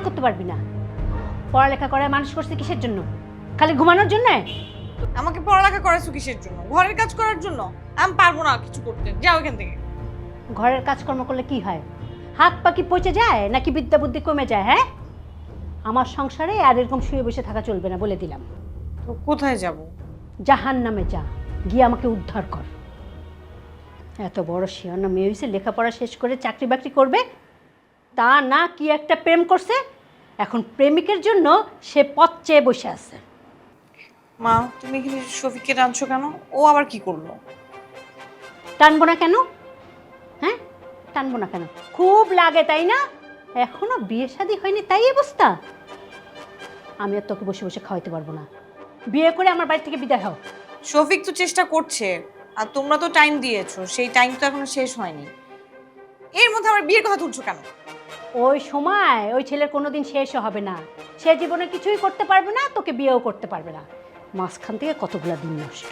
করতে পারবি না? পড়ালেখা করে মানুষ করছে কিসের জন্য? খালি ঘুমানোর জন্য? আমাকে পড়ালেখা করাইছো কিসের জন্য? ঘরের কাজ করার জন্য? আমি পারব না কিছু করতে। যাও এখান থেকে। ঘরের কাজকর্ম করলে কি হয়? হাত পা কি পচে যায় নাকি বিদ্যা বুদ্ধি কমে যায় হ্যাঁ? আমার সংসারে আর এরকম শুয়ে বসে থাকা চলবে না বলে দিলাম। তো কোথায় যাব? জাহান নামে যা গিয়ে আমাকে উদ্ধার কর। এত বড় শিয়ানা মেয়ে হয়েছে লেখাপড়া শেষ করে চাকরি বাকরি করবে তা না কি একটা প্রেম করছে? এখন প্রেমিকের জন্য সে পথ চেয়ে বসে আছে। মা তুমি এখানে শফিককে টানছো কেন? ও আবার কি করল? টানবো না কেন? হ্যাঁ? টানবো না কেন? খুব লাগে তাই না? এখনও বিয়ে শাদী হয়নি তাই অবস্থা। আমি আর তোকে বসে বসে খাওয়াইতে পারব না। বিয়ে করে আমার বাড়ি থেকে বিদায় হও। শফিক তো চেষ্টা করছে আর তোমরা তো টাইম দিয়েছ সেই টাইম তো এখনও শেষ হয়নি। এর মধ্যে আবার বিয়ের কথা তুলছো কেন? ওই সময় ওই ছেলের কোনো দিন শেষও হবে না। সে জীবনে কিছুই করতে পারবে না, তোকে বিয়েও করতে পারবে না। মাঝখান থেকে কতগুলো দিন নষ্ট।